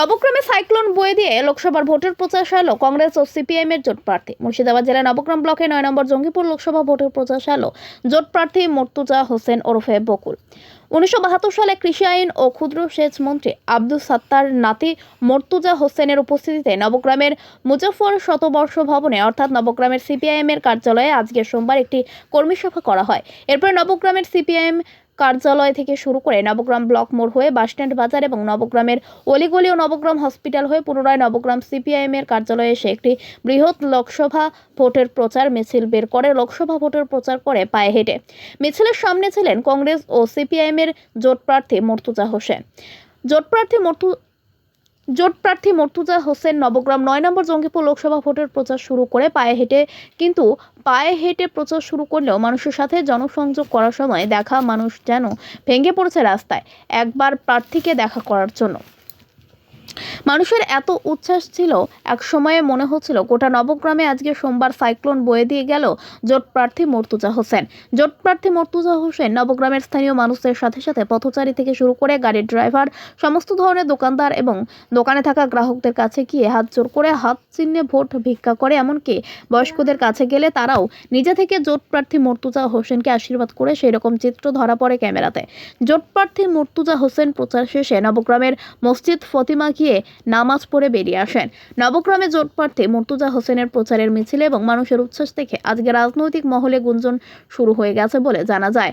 নবগ্রামে cyclone বয়ে দিয়ে লোকসভার ভোটের প্রচার সারলো কংগ্রেস ও সিপিআইএম এর জোট প্রার্থী। মুর্শিদাবাদ জেলার নবগ্রাম ব্লকে নয় নম্বর জঙ্গিপুর লোকসভা ভোটের প্রচার সারলো জোট প্রার্থী মর্তুজা হোসেন ওরফে বকুল। উনিশশো বাহাত্তর সালে কৃষি আইন ও ক্ষুদ্র সেচ মন্ত্রী আব্দুল সাত্তার নাতি মর্তুজা হোসেনের উপস্থিতিতে নবগ্রামের মুজফর শতবর্ষ ভবনে, অর্থাৎ নবগ্রামের সিপিআইএম এর কার্যালয়ে আজকে সোমবার একটি কর্মী সভা করা হয়। এরপর নবগ্রামের সিপিআইএম কার্যালয় থেকে শুরু করে নবগ্রাম ব্লক মোড় হয়ে বাসস্ট্যান্ড বাজার এবং নবগ্রামের অলিগলি ও নবগ্রাম হসপিটাল হয়ে পুনরায় নবগ্রাম সিপিআইএম এর কার্যালয়ে এসে একটি বৃহৎ লোকসভা ভোটের প্রচার মিছিল বের করে। লোকসভা ভোটের প্রচার করে পায়ে হেঁটে। মিছিলের সামনে ছিলেন কংগ্রেস ও সিপিআইএম এর জোট প্রার্থী মর্তুজা হোসেন। জোট প্রার্থী মর্তু জোট প্রার্থী মর্তুজা হোসেন নবগ্রাম নয় নম্বর জঙ্গিপুর লোকসভা ভোটের প্রচার শুরু করে পায়ে হেঁটে, কিন্তু পায়ে হেঁটে প্রচার শুরু করলেও মানুষের সাথে জনসংযোগ করার সময় দেখা মানুষ যেন ভেঙে পড়েছে রাস্তায়, একবার প্রার্থীকে দেখা করার জন্য। মানুষের এত উচ্ছ্বাস ছিল, এক সময়ে মনে হচ্ছিল গোটা নবগ্রামে আজকে সোমবার সাইক্লোন বয়ে দিয়ে গেল জোট প্রার্থী মর্তুজা হোসেন। জোট প্রার্থী মর্তুজা হোসেন নবগ্রামের স্থানীয় মানুষদের সাথে সাথে পথচারী থেকে শুরু করে গাড়ির ড্রাইভার, সমস্ত ধরনের দোকানদার এবং দোকানে থাকা গ্রাহকদের কাছে গিয়ে হাত জোর করে হাত চিহ্নে ভোট ভিক্ষা করে। এমনকি বয়স্কদের কাছে গেলে তারাও নিজে থেকে জোট প্রার্থী মর্তুজা হোসেনকে আশীর্বাদ করে সেই রকম চিত্র ধরা পড়ে ক্যামেরাতে। জোট প্রার্থী মর্তুজা হোসেন প্রচার শেষে নবগ্রামের মসজিদ ফতিমা গিয়ে নামাজ পড়ে বেরিয়ে আসেন। নবক্রমে জোট প্রার্থী মর্তুজা হোসেনের প্রচারের মিছিল এবং মানুষের উচ্ছ্বাস দেখে আজকে রাজনৈতিক মহলে গুঞ্জন শুরু হয়ে গেছে বলে জানা যায়।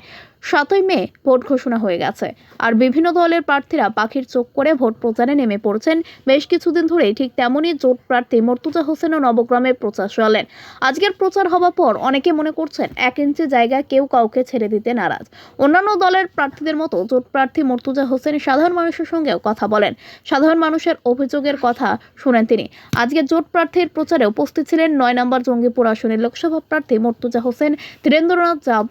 সাতই মে ভোট ঘোষণা হয়ে গেছে। আর বিভিন্ন দলের প্রার্থীরা পাখির চোখ করে ভোট প্রচারে নেমে পড়ছেন। বেশ কিছুদিন ধরেই ঠিক তেমনই জোট প্রার্থী মর্তুজা হোসেনও নবগ্রামে প্রচার চলেন। আজকের প্রচার হওয়ার পর অনেকে মনে করছেন, এক ইঞ্চি জায়গা কেউ কাউকে ছেড়ে দিতে নারাজ। অন্যান্য দলের প্রার্থীদের মতো জোট প্রার্থী মর্তুজা হোসেন সাধারণ মানুষের সঙ্গেও কথা বলেন। সাধারণ মানুষের অভিযোগের কথা শুনেন তিনি। আজকে জোট প্রার্থীর প্রচারে উপস্থিত ছিলেন নয় নম্বর জঙ্গিপুর আসনের লোকসভা প্রার্থী মর্তুজা হোসেন ধীরেন্দ্রনাথ জাব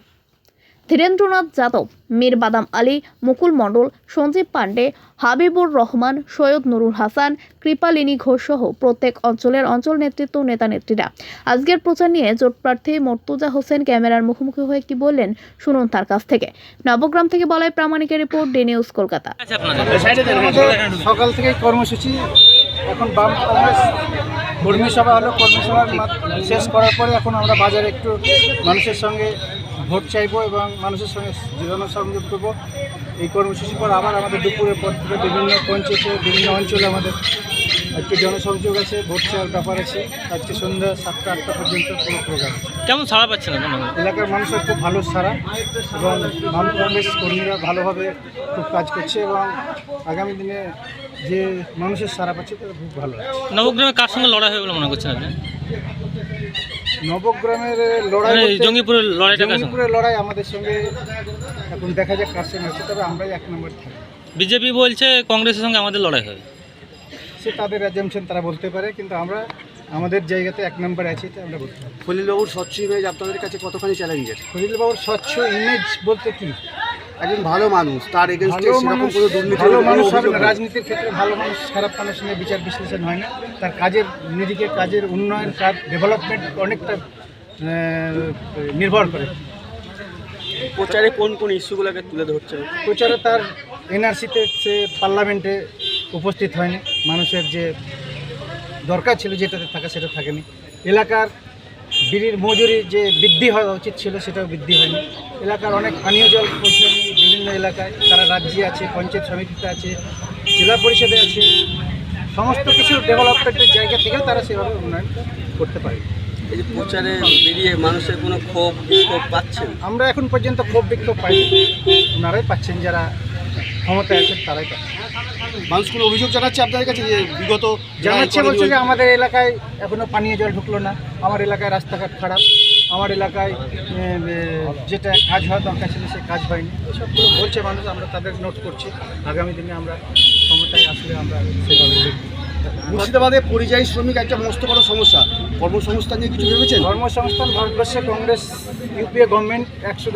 ধীরেন্দ্রনাথ যাদব, মীর বাদাম আলী, মুকুল মণ্ডল, সঞ্জীব পাণ্ডে, হাবিবুর রহমান, সৈয়দ নুরুল হাসান, কৃপালিনী ঘোষ সহ প্রত্যেক অঞ্চলের অঞ্চল নেতৃত্ব নেতা নেত্রীরা আজকের প্রচার নিয়ে জোট প্রার্থী মর্তুজা হোসেন ক্যামেরার মুখোমুখি হয়ে কি বললেন শুনুন তার কাছ থেকে। নবগ্রাম থেকে বলাই প্রামাণিকের রিপোর্ট ডি নিউজ কলকাতা। সকাল থেকে কর্মসূচি, এখন বাম কংগ্রেস কর্মী সভা হলো, কর্মী সভা শেষ করার পরে এখন আমরা বাজারে একটু মানুষের সঙ্গে ভোট চাইব এবং মানুষের সঙ্গে জনসংযোগ করব। এই কর্মসূচির পর আবার আমাদের দুপুরের পর থেকে বিভিন্ন পঞ্চায়েতে বিভিন্ন অঞ্চলে আমাদের একটু জনসংযোগ আছে ভোট চাওয়ার ব্যাপার আছে। আজকে সন্ধ্যা সাতটা আটটা পর্যন্ত পুরো প্রোগ্রাম কেমন সাড়া পাচ্ছেন এখন এলাকার মানুষের খুব ভালো সারা এবং কংগ্রেস কর্মীরা ভালোভাবে খুব কাজ করছে এবং আগামী দিনে যে মানুষের সারা পাচ্ছে তারা খুব ভালো আছে। নবগ্রামে কার সঙ্গে লড়াই হবে বলে মনে করছেন আপনি? নবগ্রামের লড়াই মানে জঙ্গিপুরের লড়াইটা জঙ্গিপুরের লড়াই আমাদের সঙ্গে এখন দেখা যাক কার সঙ্গে আছে তবে আমরাই এক নম্বর থাকি। বিজেপি বলছে কংগ্রেসের সঙ্গে আমাদের লড়াই হবে। সে তাদের অ্যাজামশন তারা বলতে পারে কিন্তু আমরা আমাদের জায়গাতে এক নম্বর আছি এটা আমরা বলতে পারি। খলিলবাবুর স্বচ্ছ ইমেজ আপনাদের কাছে কতখানি চ্যালেঞ্জের ফলিলবাবুর স্বচ্ছ ইমেজ বলতে কি? একজন ভালো মানুষ তার এগেনস্টে ভালো সেরকম কোনো দুর্নীতি ভালো মানুষ হবে না। রাজনীতির ক্ষেত্রে ভালো মানুষ খারাপ মানুষ নিয়ে বিচার বিশ্লেষণ হয় না। তার কাজের নিজেকে কাজের উন্নয়ন কাজ ডেভেলপমেন্ট অনেকটা নির্ভর করে। প্রচারে কোন কোন ইস্যুগুলোকে তুলে ধরছে? প্রচারে তার এনআরসিতে সে পার্লামেন্টে উপস্থিত হয়নি। মানুষের যে দরকার ছিল যেটাতে থাকা সেটা থাকেনি। এলাকার বিড়ির মজুরি যে বৃদ্ধি হওয়া উচিত ছিল সেটাও বৃদ্ধি হয়নি। এলাকার অনেক পানীয় জল বিভিন্ন এলাকায়। তারা রাজ্যে আছে পঞ্চায়েত সমিতিতে আছে জেলা পরিষদে আছে। সমস্ত কিছু ডেভেলপমেন্টের জায়গা থেকেও তারা সেভাবে উন্নয়ন করতে পারে। এই যে প্রচারে বেরিয়ে মানুষের কোনো ক্ষোভ বিক্ষোভ পাচ্ছেন? আমরা এখন পর্যন্ত ক্ষোভ বিক্ষোভ পাইনি। ওনারাই পাচ্ছেন যারা ক্ষমতায় আছেন তারাই পাচ্ছেন মানুষ অভিযোগ জানাচ্ছে আপনাদের কাছে যে বিগত জানাচ্ছে বলছে যে আমাদের এলাকায় এখনও পানীয় জল ঢুকলো না। আমার এলাকায় রাস্তাঘাট খারাপ। আমার এলাকায় যেটা কাজ হওয়া দরকার ছিল সে কাজ হয়নি। এসবগুলো বলছে মানুষ আমরা তাদের নোট করছি। আগামী দিনে আমরা ক্ষমতায় আসলে আমরা সেভাবে মুর্শিদাবাদে পরিযায়ী শ্রমিক একটা মস্ত বড় সমস্যা। কর্মসংস্থান নিয়ে কিছু ভেবেছেন? কর্মসংস্থান ভারতবর্ষে কংগ্রেস ইউপিএ গভর্নমেন্ট একশো